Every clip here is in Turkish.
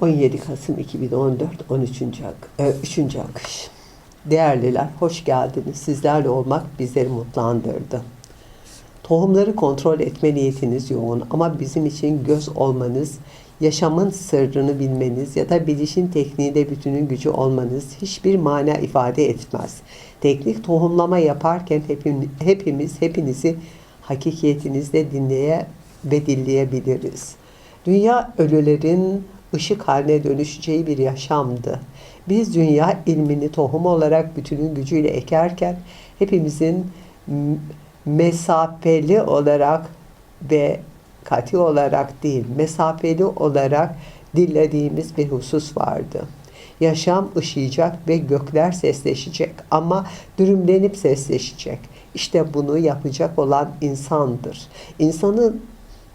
17 Kasım 2014 13. Ak e, 3. akış. Değerliler hoş geldiniz. Sizlerle olmak bizleri mutlandırdı. Tohumları kontrol etme niyetiniz yoğun ama bizim için göz olmanız, yaşamın sırrını bilmeniz ya da bilişin tekniğinde bütünün gücü olmanız hiçbir mana ifade etmez. Teknik tohumlama yaparken hepim, hepimiz hepinizi hakikiyetinizde dinleye ve dinleyebiliriz. Dünya ölülerin ışık haline dönüşeceği bir yaşamdı. Biz dünya ilmini tohum olarak bütünün gücüyle ekerken hepimizin mesafeli olarak ve kati olarak değil, mesafeli olarak dinlediğimiz bir husus vardı. Yaşam ışıyacak ve gökler sesleşecek ama dürümlenip sesleşecek. İşte bunu yapacak olan insandır. İnsanın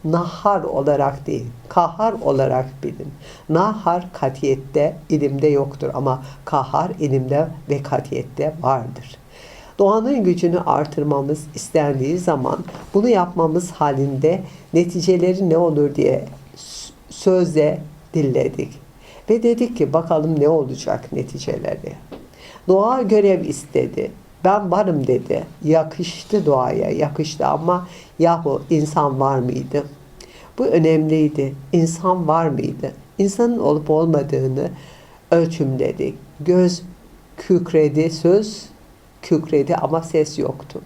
nahar olarak değil, kahar olarak bilin. Nahar katiyette, ilimde yoktur ama kahar ilimde ve katiyette vardır. Doğanın gücünü artırmamız istendiği zaman bunu yapmamız halinde neticeleri ne olur diye sözle dilledik. Ve dedik ki bakalım ne olacak neticeleri. Doğa görev istedi. Ben varım dedi. Yakıştı doğaya, yakıştı ama yahu insan var mıydı? Bu önemliydi. İnsan var mıydı? İnsanın olup olmadığını ölçümledik. Göz kükredi, söz kükredi ama ses yoktu.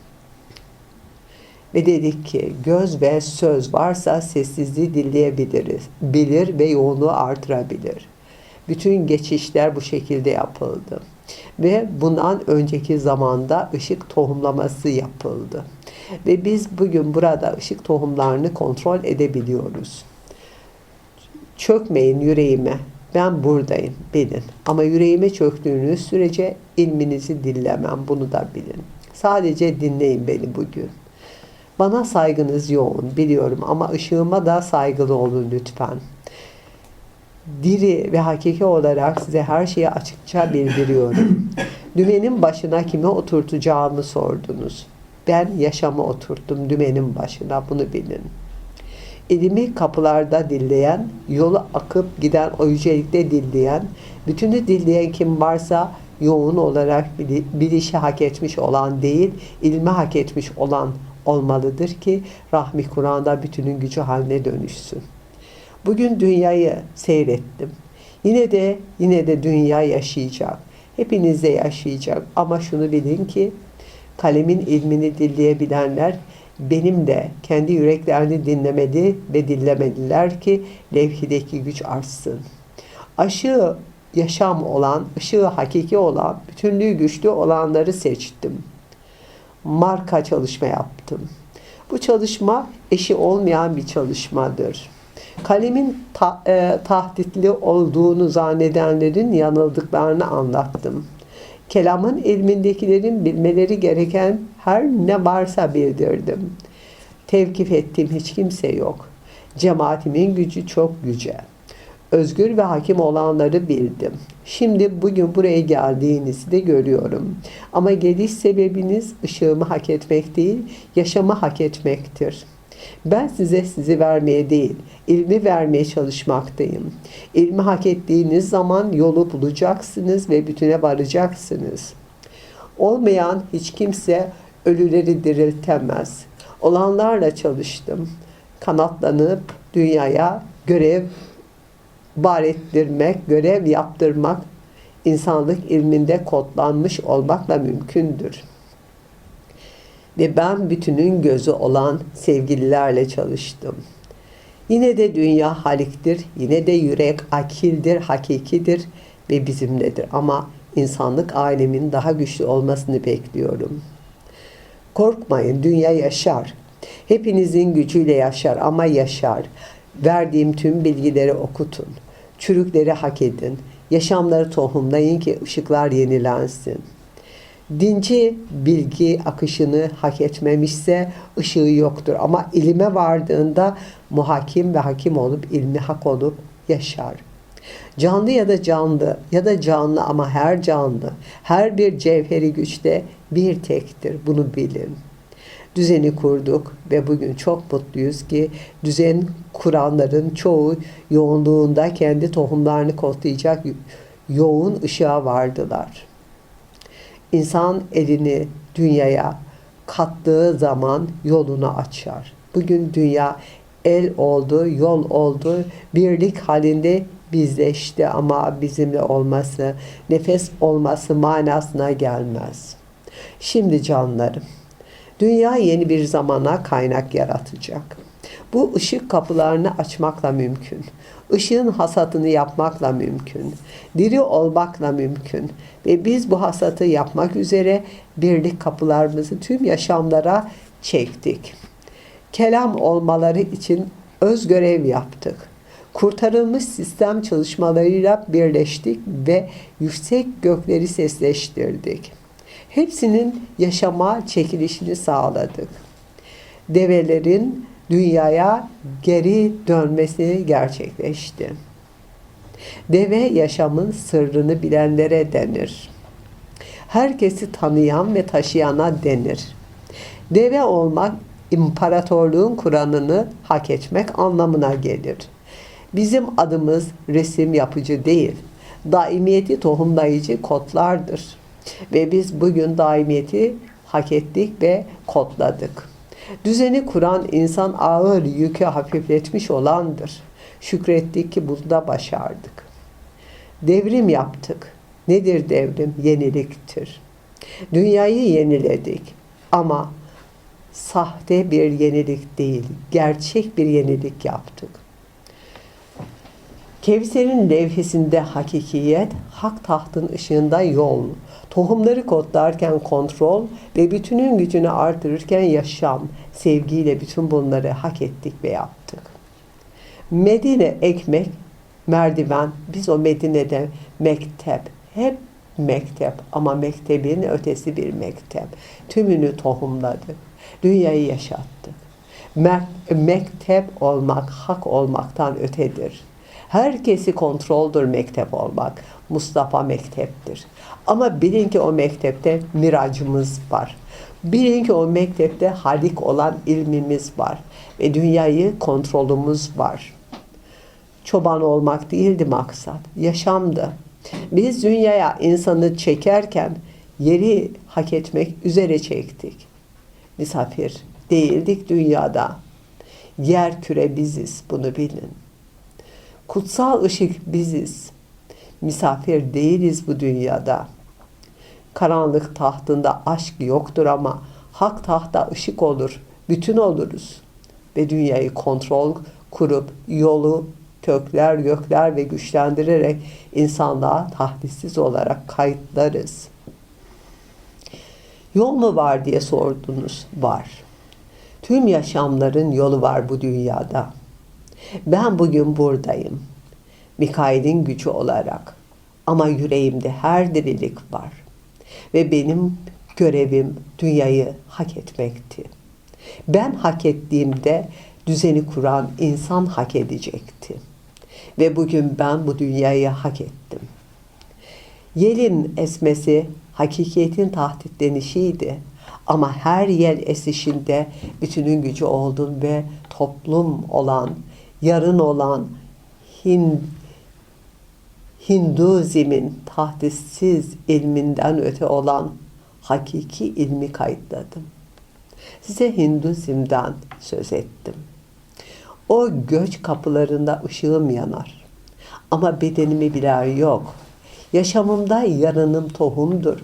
Ve dedik ki göz ve söz varsa sessizliği dinleyebiliriz. Bilir ve yoğunluğu artırabilir. Bütün geçişler bu şekilde yapıldı. Ve bundan önceki zamanda ışık tohumlaması yapıldı. Ve biz bugün burada ışık tohumlarını kontrol edebiliyoruz. Çökmeyin yüreğime. Ben buradayım bilin. Ama yüreğime çöktüğünüz sürece ilminizi dinlemem. Bunu da bilin. Sadece dinleyin beni bugün. Bana saygınız yoğun biliyorum ama ışığıma da saygılı olun lütfen. Diri ve hakiki olarak size her şeyi açıkça bildiriyorum. Dümenin başına kimi oturtacağımı sordunuz. Ben yaşamı oturttum dümenin başına bunu bilin. İlimi kapılarda dilleyen, yolu akıp giden o yücelikte dilleyen, bütünü dilleyen kim varsa yoğun olarak bili- bilişi hak etmiş olan değil, ilmi hak etmiş olan olmalıdır ki rahmi Kur'an'da bütünün gücü haline dönüşsün. Bugün dünyayı seyrettim. Yine de yine de dünya yaşayacak. Hepiniz de yaşayacak. Ama şunu bilin ki kalemin ilmini dinleyebilenler benim de kendi yüreklerini dinlemedi ve dinlemediler ki levhideki güç artsın. Aşığı yaşam olan, ışığı hakiki olan, bütünlüğü güçlü olanları seçtim. Marka çalışma yaptım. Bu çalışma eşi olmayan bir çalışmadır. Kalemin ta- e, tahditli olduğunu zannedenlerin yanıldıklarını anlattım. Kelamın ilmindekilerin bilmeleri gereken her ne varsa bildirdim. Tevkif ettiğim hiç kimse yok. Cemaatimin gücü çok yüce. Özgür ve hakim olanları bildim. Şimdi bugün buraya geldiğinizi de görüyorum. Ama geliş sebebiniz ışığımı hak etmek değil, yaşamı hak etmektir. Ben size sizi vermeye değil, ilmi vermeye çalışmaktayım. İlmi hak ettiğiniz zaman yolu bulacaksınız ve bütüne varacaksınız. Olmayan hiç kimse ölüleri diriltemez. Olanlarla çalıştım. Kanatlanıp dünyaya görev var ettirmek, görev yaptırmak insanlık ilminde kodlanmış olmakla mümkündür. Ve ben bütünün gözü olan sevgililerle çalıştım. Yine de dünya haliktir, yine de yürek akildir, hakikidir ve bizimledir. Ama insanlık alemin daha güçlü olmasını bekliyorum. Korkmayın, dünya yaşar. Hepinizin gücüyle yaşar ama yaşar. Verdiğim tüm bilgileri okutun. Çürükleri hak edin. Yaşamları tohumlayın ki ışıklar yenilensin. Dinci bilgi akışını hak etmemişse ışığı yoktur. Ama ilime vardığında muhakim ve hakim olup ilmi hak olup yaşar. Canlı ya da canlı ya da canlı ama her canlı, her bir cevheri güçte bir tektir. Bunu bilin. düzeni kurduk ve bugün çok mutluyuz ki düzen kuranların çoğu yoğunluğunda kendi tohumlarını kodlayacak yoğun ışığa vardılar. İnsan elini dünyaya kattığı zaman yolunu açar. Bugün dünya el oldu, yol oldu, birlik halinde bizleşti ama bizimle olması, nefes olması manasına gelmez. Şimdi canlarım, dünya yeni bir zamana kaynak yaratacak. Bu ışık kapılarını açmakla mümkün. Işığın hasatını yapmakla mümkün. Diri olmakla mümkün. Ve biz bu hasatı yapmak üzere birlik kapılarımızı tüm yaşamlara çektik. Kelam olmaları için öz görev yaptık. Kurtarılmış sistem çalışmalarıyla birleştik ve yüksek gökleri sesleştirdik. Hepsinin yaşama çekilişini sağladık. Develerin dünyaya geri dönmesi gerçekleşti. Deve yaşamın sırrını bilenlere denir. Herkesi tanıyan ve taşıyana denir. Deve olmak imparatorluğun Kur'an'ını hak etmek anlamına gelir. Bizim adımız resim yapıcı değil, daimiyeti tohumlayıcı kodlardır. Ve biz bugün daimiyeti hak ettik ve kodladık. Düzeni kuran insan ağır yükü hafifletmiş olandır. Şükrettik ki bunu da başardık. Devrim yaptık. Nedir devrim? Yeniliktir. Dünyayı yeniledik. Ama sahte bir yenilik değil, gerçek bir yenilik yaptık. Kevser'in levhesinde hakikiyet, hak tahtın ışığında yol, tohumları kodlarken kontrol ve bütünün gücünü artırırken yaşam, sevgiyle bütün bunları hak ettik ve yaptık. Medine ekmek, merdiven, biz o Medine'de mektep, hep mektep ama mektebin ötesi bir mektep. Tümünü tohumladık. Dünyayı yaşattık. mektep olmak, hak olmaktan ötedir. Herkesi kontroldür mektep olmak. Mustafa mekteptir. Ama bilin ki o mektepte miracımız var. Bilin ki o mektepte halik olan ilmimiz var. Ve dünyayı kontrolümüz var. Çoban olmak değildi maksat. Yaşamdı. Biz dünyaya insanı çekerken yeri hak etmek üzere çektik. Misafir değildik dünyada. Yer küre biziz bunu bilin. Kutsal ışık biziz. Misafir değiliz bu dünyada. Karanlık tahtında aşk yoktur ama hak tahta ışık olur. Bütün oluruz. Ve dünyayı kontrol kurup yolu kökler, gökler ve güçlendirerek insanlığa tahdissiz olarak kayıtlarız. Yol mu var diye sordunuz. Var. Tüm yaşamların yolu var bu dünyada. Ben bugün buradayım. Mikail'in gücü olarak. Ama yüreğimde her dirilik var. Ve benim görevim dünyayı hak etmekti. Ben hak ettiğimde düzeni kuran insan hak edecekti. Ve bugün ben bu dünyayı hak ettim. Yelin esmesi hakikiyetin tahtitlenişiydi. Ama her yel esişinde bütünün gücü oldun ve toplum olan, yarın olan Hind, Hinduzmin tahdissiz ilminden öte olan hakiki ilmi kayıtladım. Size Hinduzim'den söz ettim. O göç kapılarında ışığım yanar. Ama bedenimi bilen yok. Yaşamımda yarınım tohumdur.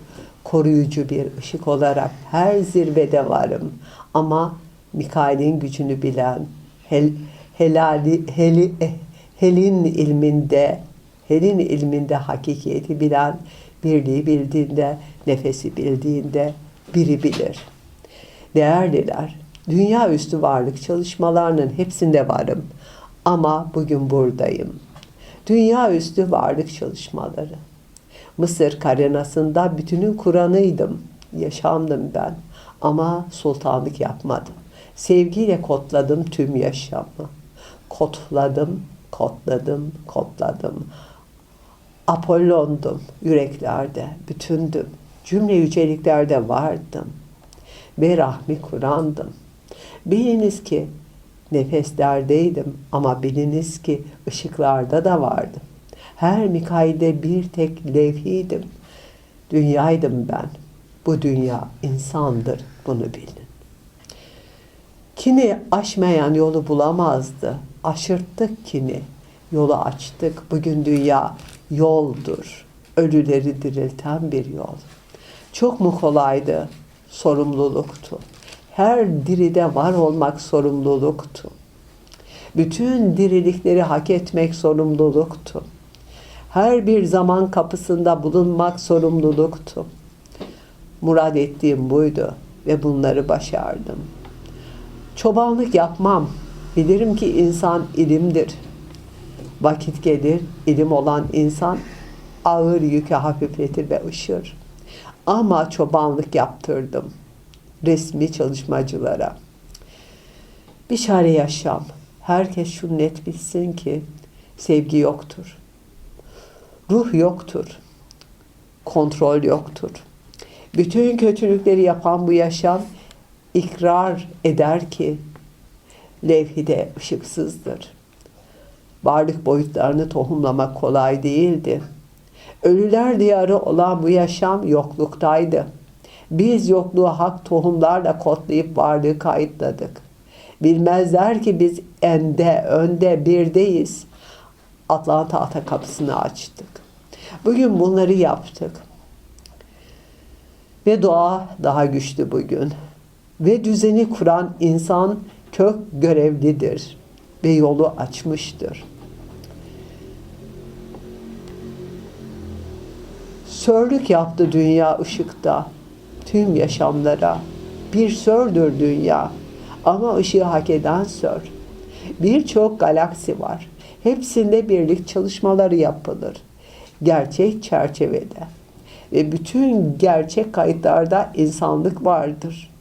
Koruyucu bir ışık olarak her zirvede varım. Ama Mikail'in gücünü bilen, hel, helali, heli, eh, helin ilminde, helin ilminde hakikiyeti bilen, birliği bildiğinde, nefesi bildiğinde biri bilir. Değerliler, dünya üstü varlık çalışmalarının hepsinde varım. Ama bugün buradayım. Dünya üstü varlık çalışmaları. Mısır karenasında bütünün Kur'an'ıydım. Yaşamdım ben. Ama sultanlık yapmadım. Sevgiyle kodladım tüm yaşamı. Kodladım, kodladım, kodladım. Apollondum yüreklerde, bütündüm. Cümle yüceliklerde vardım. ve rahmi Kur'an'dım. Biliniz ki nefeslerdeydim ama biliniz ki ışıklarda da vardım. Her mikaide bir tek levhiydim. Dünyaydım ben. Bu dünya insandır. Bunu bilin. Kini aşmayan yolu bulamazdı. Aşırttık kini. Yolu açtık. Bugün dünya yoldur. Ölüleri dirilten bir yol. Çok mu kolaydı? Sorumluluktu. Her diride var olmak sorumluluktu. Bütün dirilikleri hak etmek sorumluluktu. Her bir zaman kapısında bulunmak sorumluluktu. Murad ettiğim buydu ve bunları başardım. Çobanlık yapmam. Bilirim ki insan ilimdir. Vakit gelir, ilim olan insan ağır yükü hafifletir ve ışır. Ama çobanlık yaptırdım resmi çalışmacılara. Bir çare yaşam. Herkes şunu net bilsin ki sevgi yoktur. Ruh yoktur. Kontrol yoktur. Bütün kötülükleri yapan bu yaşam ikrar eder ki levhide ışıksızdır. Varlık boyutlarını tohumlamak kolay değildi. Ölüler diyarı olan bu yaşam yokluktaydı. Biz yokluğu hak tohumlarla kodlayıp varlığı kayıtladık. Bilmezler ki biz ende, önde, birdeyiz. Atlanta ata kapısını açtık. Bugün bunları yaptık. Ve doğa daha güçlü bugün. Ve düzeni kuran insan kök görevlidir ve yolu açmıştır. Sörlük yaptı dünya ışıkta tüm yaşamlara. Bir sördür dünya ama ışığı hak eden sör. Birçok galaksi var. Hepsinde birlik çalışmaları yapılır. Gerçek çerçevede. Ve bütün gerçek kayıtlarda insanlık vardır.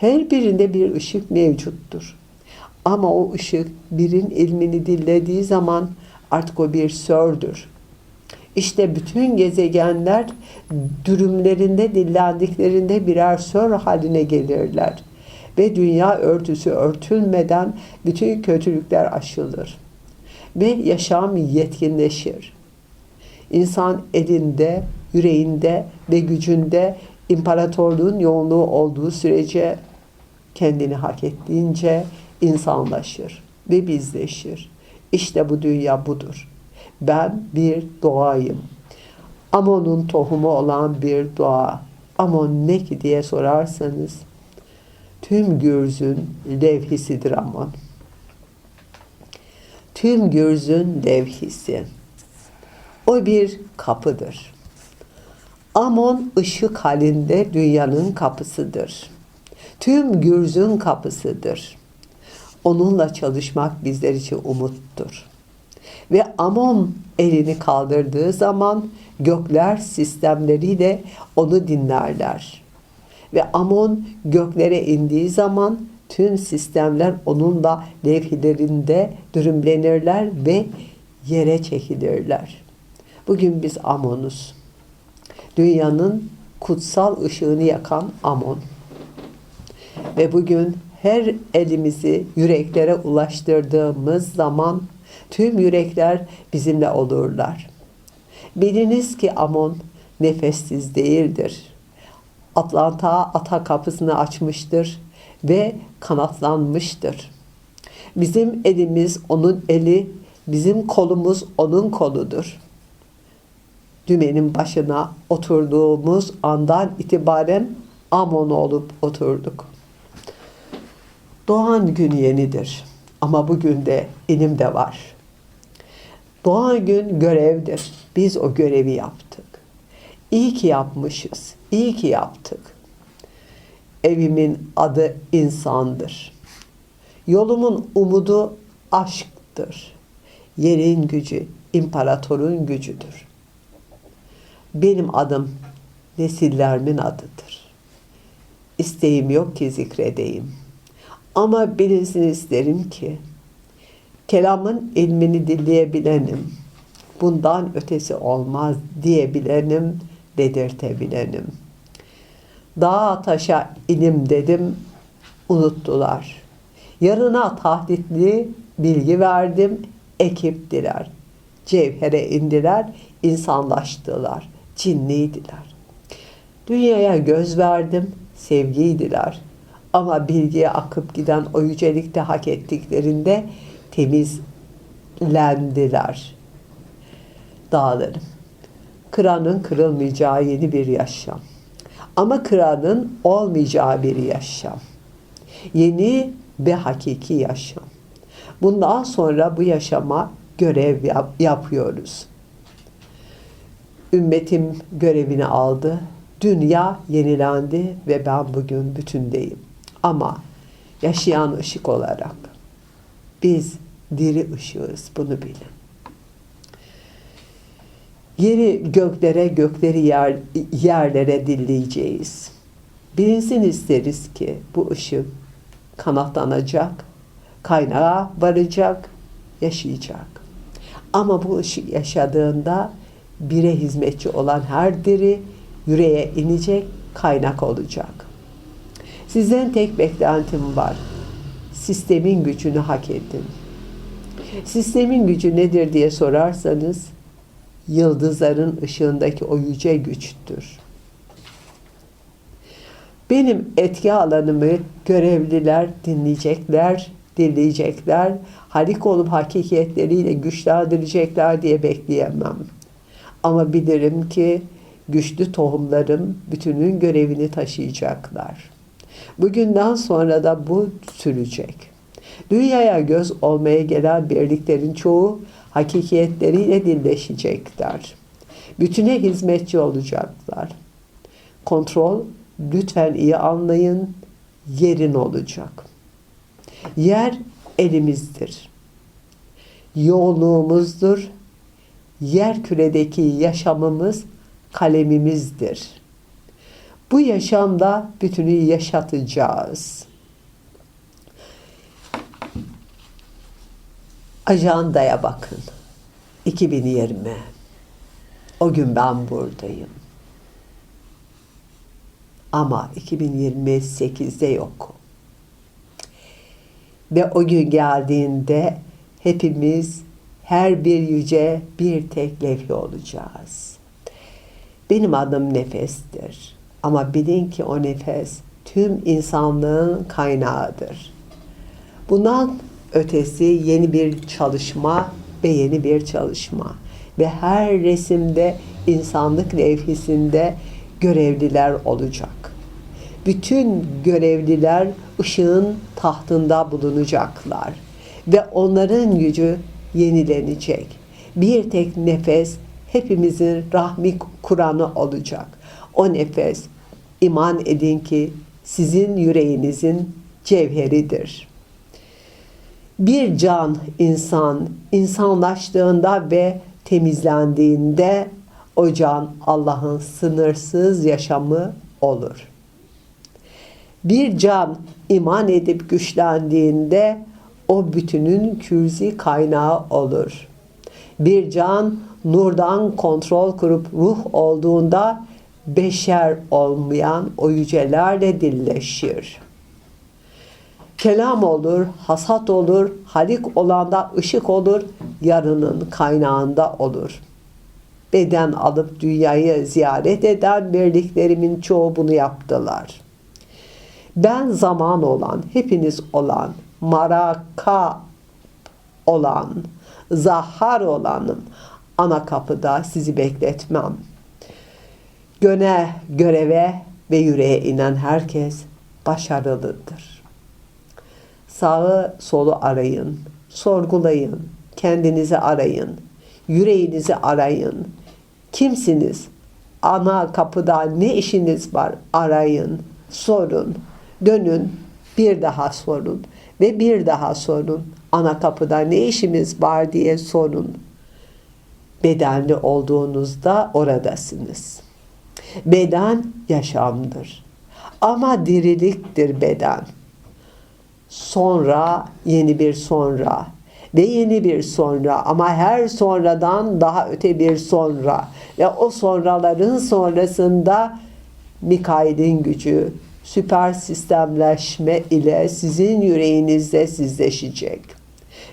Her birinde bir ışık mevcuttur. Ama o ışık birin ilmini dillediği zaman artık o bir sördür. İşte bütün gezegenler dürümlerinde dillendiklerinde birer sör haline gelirler. Ve dünya örtüsü örtülmeden bütün kötülükler aşılır. Ve yaşam yetkinleşir. İnsan elinde, yüreğinde ve gücünde imparatorluğun yoğunluğu olduğu sürece kendini hak ettiğince insanlaşır ve bizleşir. İşte bu dünya budur. Ben bir doğayım. Amon'un tohumu olan bir doğa. Amon ne ki diye sorarsanız tüm gürzün levhisidir Amon. Tüm gürzün levhisi. O bir kapıdır. Amon ışık halinde dünyanın kapısıdır. Tüm gürzün kapısıdır. Onunla çalışmak bizler için umuttur. Ve Amon elini kaldırdığı zaman gökler sistemleriyle onu dinlerler. Ve Amon göklere indiği zaman tüm sistemler onunla levhilerinde dürümlenirler ve yere çekilirler. Bugün biz Amon'uz. Dünyanın kutsal ışığını yakan Amon. Ve bugün her elimizi yüreklere ulaştırdığımız zaman tüm yürekler bizimle olurlar. Biliniz ki Amon nefessiz değildir. Atlanta ata kapısını açmıştır ve kanatlanmıştır. Bizim elimiz onun eli, bizim kolumuz onun koludur. Dümenin başına oturduğumuz andan itibaren Amon olup oturduk. Doğan gün yenidir ama bugün de ilim de var. Doğan gün görevdir. Biz o görevi yaptık. İyi ki yapmışız. İyi ki yaptık. Evimin adı insandır. Yolumun umudu aşktır. Yerin gücü imparatorun gücüdür. Benim adım nesillerimin adıdır. İsteğim yok ki zikredeyim. Ama bilinsin isterim ki kelamın ilmini dinleyebilenim. Bundan ötesi olmaz diyebilenim, dedirtebilenim. Dağa taşa inim dedim, unuttular. Yarına tahditli bilgi verdim, ekiptiler. Cevhere indiler, insanlaştılar, cinliydiler. Dünyaya göz verdim, sevgiydiler. Ama bilgiye akıp giden o yücelikte hak ettiklerinde temizlendiler. Dağlarım. Kıranın kırılmayacağı yeni bir yaşam. Ama kıranın olmayacağı bir yaşam. Yeni ve hakiki yaşam. Bundan sonra bu yaşama görev yap- yapıyoruz. Ümmetim görevini aldı. Dünya yenilendi ve ben bugün bütündeyim. Ama yaşayan ışık olarak biz diri ışığız bunu bilin. Yeri göklere, gökleri yer, yerlere dilleyeceğiz. Bilinsin isteriz ki bu ışık kanatlanacak, kaynağa varacak, yaşayacak. Ama bu ışık yaşadığında bire hizmetçi olan her diri yüreğe inecek, kaynak olacak. Sizden tek beklentim var. Sistemin gücünü hak edin. Sistemin gücü nedir diye sorarsanız, yıldızların ışığındaki o yüce güçtür. Benim etki alanımı görevliler dinleyecekler, dinleyecekler, halik olup hakikiyetleriyle güçlendirecekler diye bekleyemem. Ama bilirim ki güçlü tohumlarım bütünün görevini taşıyacaklar. Bugünden sonra da bu sürecek. Dünyaya göz olmaya gelen birliklerin çoğu hakikiyetleriyle dilleşecekler. Bütüne hizmetçi olacaklar. Kontrol lütfen iyi anlayın yerin olacak. Yer elimizdir. Yoğunluğumuzdur. Yer küredeki yaşamımız kalemimizdir. Bu yaşamda bütünü yaşatacağız. Ajandaya bakın. 2020. O gün ben buradayım. Ama 2028'de yok. Ve o gün geldiğinde hepimiz her bir yüce bir tek levh olacağız. Benim adım nefestir. Ama bilin ki o nefes tüm insanlığın kaynağıdır. Bundan ötesi yeni bir çalışma ve yeni bir çalışma. Ve her resimde insanlık levhisinde görevliler olacak. Bütün görevliler ışığın tahtında bulunacaklar. Ve onların gücü yenilenecek. Bir tek nefes hepimizin rahmi Kur'an'ı olacak. O nefes iman edin ki sizin yüreğinizin cevheridir. Bir can insan insanlaştığında ve temizlendiğinde o can Allah'ın sınırsız yaşamı olur. Bir can iman edip güçlendiğinde o bütünün kürzi kaynağı olur. Bir can nurdan kontrol kurup ruh olduğunda beşer olmayan o yücelerle dilleşir. Kelam olur, hasat olur, halik olanda ışık olur, yarının kaynağında olur. Beden alıp dünyayı ziyaret eden birliklerimin çoğu bunu yaptılar. Ben zaman olan, hepiniz olan, maraka olan, zahar olanım. Ana kapıda sizi bekletmem. Göne, göreve ve yüreğe inen herkes başarılıdır. Sağı solu arayın, sorgulayın, kendinizi arayın, yüreğinizi arayın. Kimsiniz? Ana kapıda ne işiniz var? Arayın, sorun, dönün, bir daha sorun ve bir daha sorun. Ana kapıda ne işimiz var diye sorun. Bedenli olduğunuzda oradasınız. Beden yaşamdır. Ama diriliktir beden. Sonra yeni bir sonra ve yeni bir sonra ama her sonradan daha öte bir sonra ve o sonraların sonrasında Mikail'in gücü süper sistemleşme ile sizin yüreğinizde sizleşecek.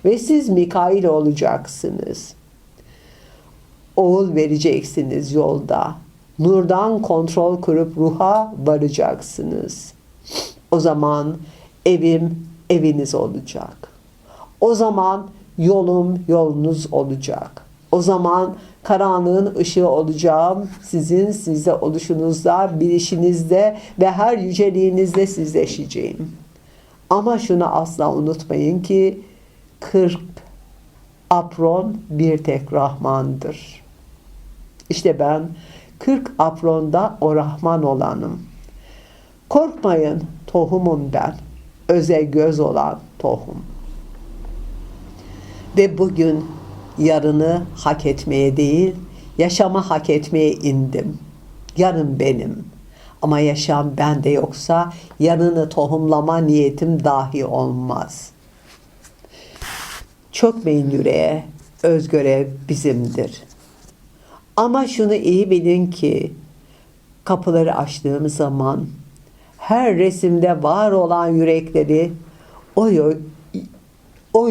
Ve siz Mikail olacaksınız. Oğul vereceksiniz yolda. Nurdan kontrol kurup ruha varacaksınız. O zaman evim eviniz olacak. O zaman yolum yolunuz olacak. O zaman karanlığın ışığı olacağım. Sizin sizde oluşunuzda, bilişinizde ve her yüceliğinizde sizleşeceğim. Ama şunu asla unutmayın ki 40 apron bir tek Rahman'dır. İşte ben 40 apronda o Rahman olanım. Korkmayın tohumum ben. Öze göz olan tohum. Ve bugün yarını hak etmeye değil, yaşama hak etmeye indim. Yarın benim. Ama yaşam bende yoksa yarını tohumlama niyetim dahi olmaz. Çökmeyin yüreğe, özgörev bizimdir. Ama şunu iyi bilin ki kapıları açtığım zaman her resimde var olan yürekleri o yo, o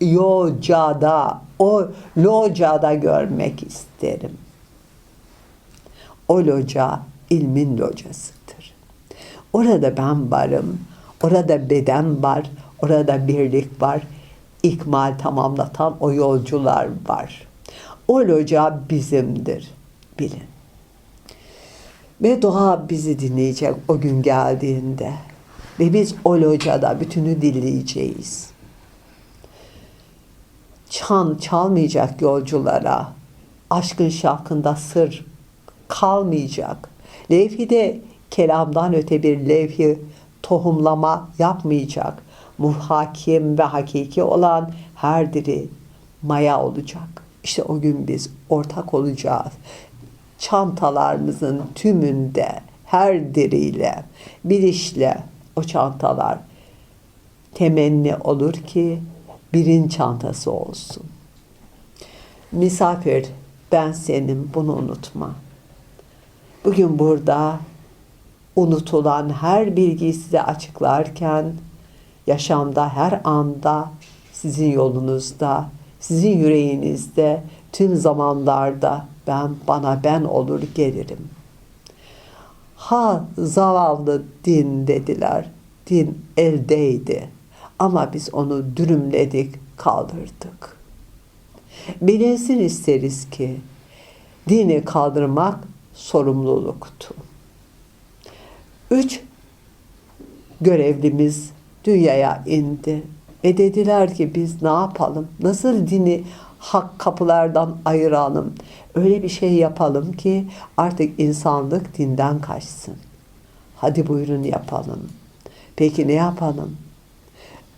yocada, o locada görmek isterim. O loca ilmin locasıdır. Orada ben varım, orada beden var, orada birlik var, ikmal tamamlatan o yolcular var. O loca bizimdir, bilin. Ve doğa bizi dinleyecek o gün geldiğinde. Ve biz o locada bütünü dinleyeceğiz. Çan çalmayacak yolculara. Aşkın şarkında sır kalmayacak. Levhide kelamdan öte bir levhi tohumlama yapmayacak. Muhakim ve hakiki olan her diri maya olacak. İşte o gün biz ortak olacağız çantalarımızın tümünde her diriyle, bilişle o çantalar temenni olur ki birin çantası olsun. Misafir ben senin bunu unutma. Bugün burada unutulan her bilgiyi size açıklarken yaşamda her anda sizin yolunuzda, sizin yüreğinizde, tüm zamanlarda ben bana ben olur gelirim. Ha zavallı din dediler. Din eldeydi. Ama biz onu dürümledik, kaldırdık. Bilinsin isteriz ki dini kaldırmak sorumluluktu. Üç görevlimiz dünyaya indi ve dediler ki biz ne yapalım? Nasıl dini hak kapılardan ayıralım. Öyle bir şey yapalım ki artık insanlık dinden kaçsın. Hadi buyurun yapalım. Peki ne yapalım?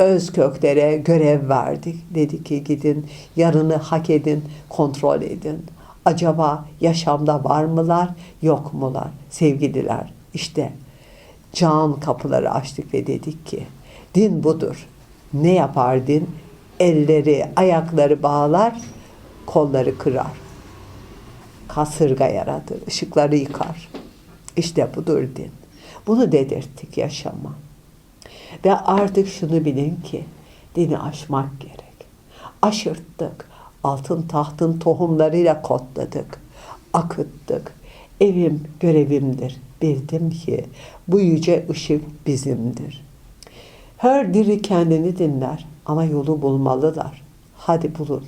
Öz köklere görev verdik. Dedi ki gidin yarını hak edin, kontrol edin. Acaba yaşamda var mılar, yok mular? Sevgililer, işte can kapıları açtık ve dedik ki din budur. Ne yapar din? elleri, ayakları bağlar, kolları kırar. Kasırga yaratır, ışıkları yıkar. İşte budur din. Bunu dedirttik yaşama. Ve artık şunu bilin ki dini aşmak gerek. Aşırttık. Altın tahtın tohumlarıyla kotladık. Akıttık. Evim görevimdir. Bildim ki bu yüce ışık bizimdir. Her diri kendini dinler ama yolu bulmalılar. Hadi bulun.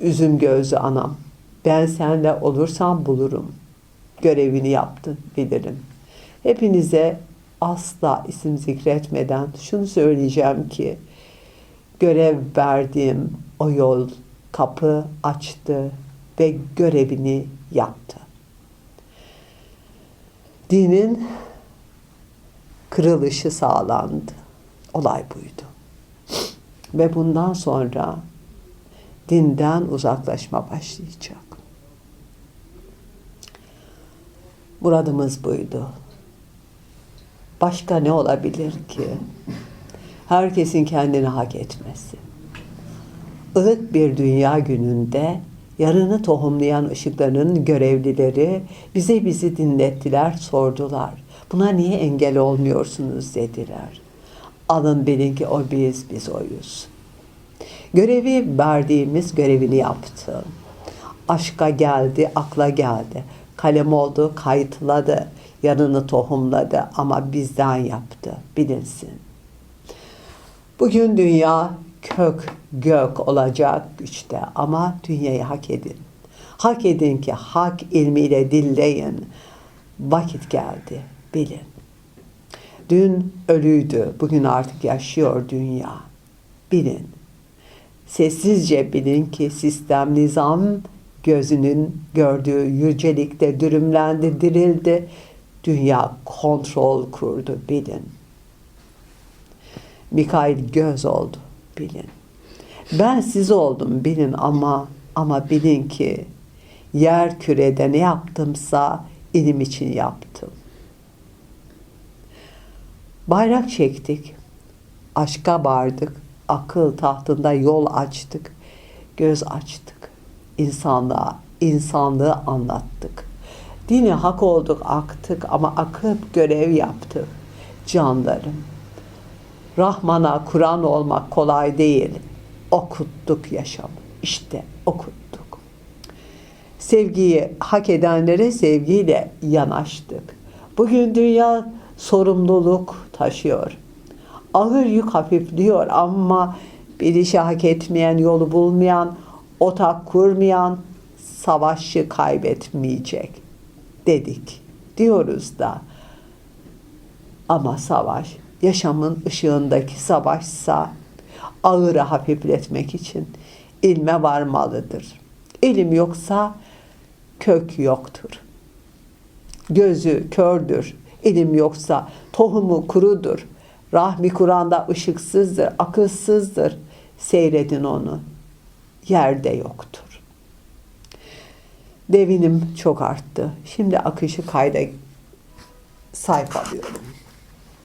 Üzüm gözlü anam. Ben senle olursam bulurum. Görevini yaptın bilirim. Hepinize asla isim zikretmeden şunu söyleyeceğim ki görev verdiğim o yol kapı açtı ve görevini yaptı. Dinin kırılışı sağlandı. Olay buydu. Ve bundan sonra dinden uzaklaşma başlayacak. Muradımız buydu. Başka ne olabilir ki? Herkesin kendini hak etmesi. Ilık bir dünya gününde Yarını tohumlayan ışıkların görevlileri bize bizi dinlettiler, sordular. Buna niye engel olmuyorsunuz dediler. Alın bilin ki o biz, biz oyuz. Görevi verdiğimiz görevini yaptı. Aşka geldi, akla geldi. Kalem oldu, kayıtladı, yanını tohumladı ama bizden yaptı, bilinsin. Bugün dünya kök gök olacak güçte ama dünyayı hak edin. Hak edin ki hak ilmiyle dilleyin. Vakit geldi, bilin. Dün ölüydü, bugün artık yaşıyor dünya. Bilin. Sessizce bilin ki sistem nizam gözünün gördüğü yücelikte dürümlendi, dirildi. Dünya kontrol kurdu, bilin. Mikail göz oldu, bilin. Ben siz oldum, bilin ama ama bilin ki yer kürede ne yaptımsa ilim için yaptım. Bayrak çektik, aşka vardık, akıl tahtında yol açtık, göz açtık. İnsanlığa, insanlığı anlattık. Dini hak olduk, aktık ama akıp görev yaptık. Canlarım, Rahman'a Kur'an olmak kolay değil. Okuttuk yaşamı. İşte okuttuk. Sevgiyi hak edenlere sevgiyle yanaştık. Bugün dünya sorumluluk taşıyor. Ağır yük hafifliyor ama bir işi hak etmeyen, yolu bulmayan, otak kurmayan savaşı kaybetmeyecek dedik. Diyoruz da ama savaş yaşamın ışığındaki savaşsa ağırı hafifletmek için ilme varmalıdır. İlim yoksa kök yoktur. Gözü kördür. İlim yoksa tohumu kurudur. Rahmi Kur'an'da ışıksızdır, akılsızdır. Seyredin onu. Yerde yoktur. Devinim çok arttı. Şimdi akışı kayda sayfalıyorum.